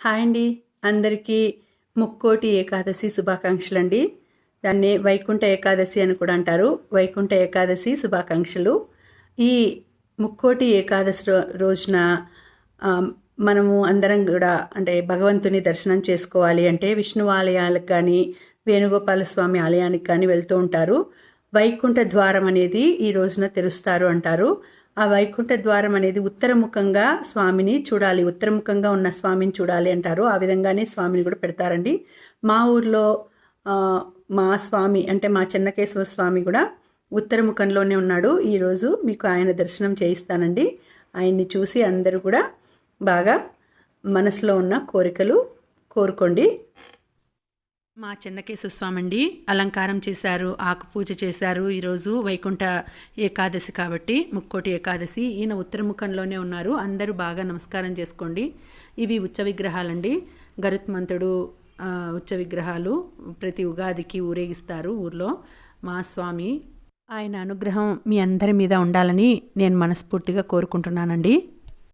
Hi అండి. అందరికీ ముక్కోటి ఏకాదశి శుభాకాంక్షలు అండి దాన్ని వైకుంఠ ఏకాదశి అని కూడా అంటారు. వైకుంఠ ఏకాదశి శుభాకాంక్షలు. ఈ ముక్కోటి ఏకాదశి రోజున మనము అందరం కూడా అంటే భగవంతుని దర్శనం చేసుకోవాలి అంటే విష్ణు ఆలయాలకు కానీ వేణుగోపాల స్వామి ఆలయానికి కానీ వెళ్తూ ఉంటారు. వైకుంఠ ద్వారం అనేది ఈ రోజున తెరుస్తారు అంటారు. ఆ వైకుంఠ ద్వారం అనేది ఉత్తరముఖంగా స్వామిని చూడాలి. ఉత్తరముఖంగా ఉన్న స్వామిని చూడాలి అంటారు. ఆ విధంగానే స్వామిని కూడా పెడతారండి. మా ఊర్లో మా స్వామి అంటే మా చెన్నకేశవ స్వామి కూడా ఉత్తరముఖంలోనే ఉన్నాడు. ఈరోజు మీకు ఆయన దర్శనం చేయిస్తానండి. ఆయన్ని చూసి అందరూ కూడా బాగా మనసులో ఉన్న కోరికలు కోరుకోండి. మా చెన్నకేశ్వర స్వామి అండి అలంకారం చేశారు ఆకు పూజ చేశారు. ఈరోజు వైకుంఠ ఏకాదశి కాబట్టి ముక్కోటి ఏకాదశి. ఈయన ఉత్తరముఖంలోనే ఉన్నారు. అందరూ బాగా నమస్కారం చేసుకోండి. ఇవి ఉచ్చ విగ్రహాలండి. గరుత్మంతుడు ఉచ్చ విగ్రహాలు ప్రతి ఉగాదికి ఊరేగిస్తారు ఊర్లో. మా స్వామి ఆయన అనుగ్రహం మీ అందరి మీద ఉండాలని నేను మనస్ఫూర్తిగా కోరుకుంటున్నానండి.